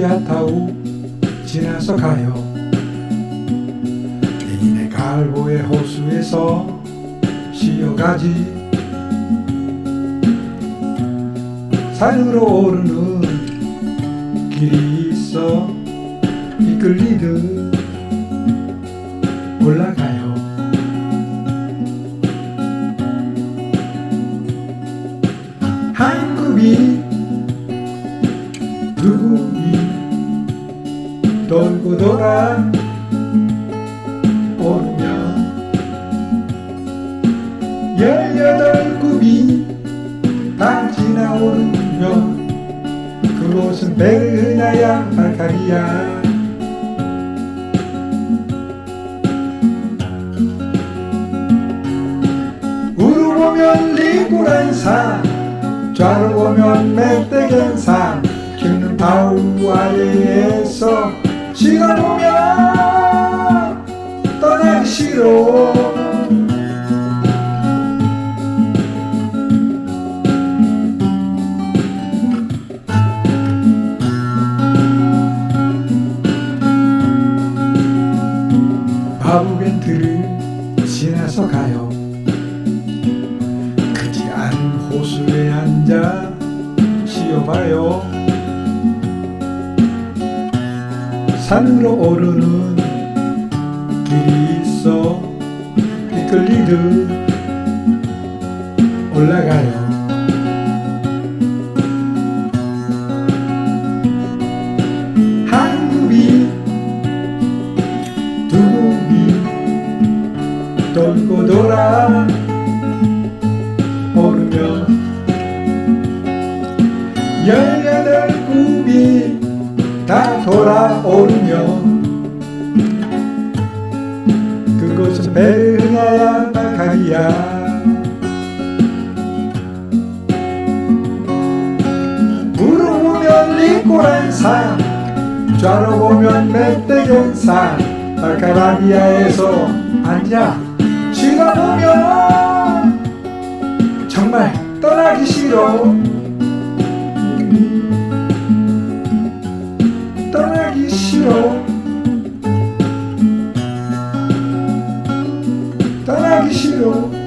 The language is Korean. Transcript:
타고 지나서 가요. 내인의 갈보의 호수에서 쉬어가지. 산으로 오르는 길이 있어 이끌리듯 올라가요. 두굽이 돌고 돌아 오르면 열여덟 굽이 다 지나오르면 그곳은 베르나야 발카리야. 우르 보면 리구란 산 좌로 보면 멧돼겐 산 깊는 바우아래에서 시간 오면 떠나기 싫어 바보겐트를 지나서 가요. 크지 않은 호수에 앉아 쉬어봐요 산으로 오르는 길이 있어. 이끌리듯 올라가요. 한굽이 두굽이 돌고 돌아 오르면 열여덟 굽이 다 돌아오르면 그곳은 베르나야 바카리야 물어보면 리꼬란 산 좌로 보면 멧돼겐 산. 발카라비아에서 앉아 지나보면 정말 떠나기 싫어 tirou. Tarek tirou.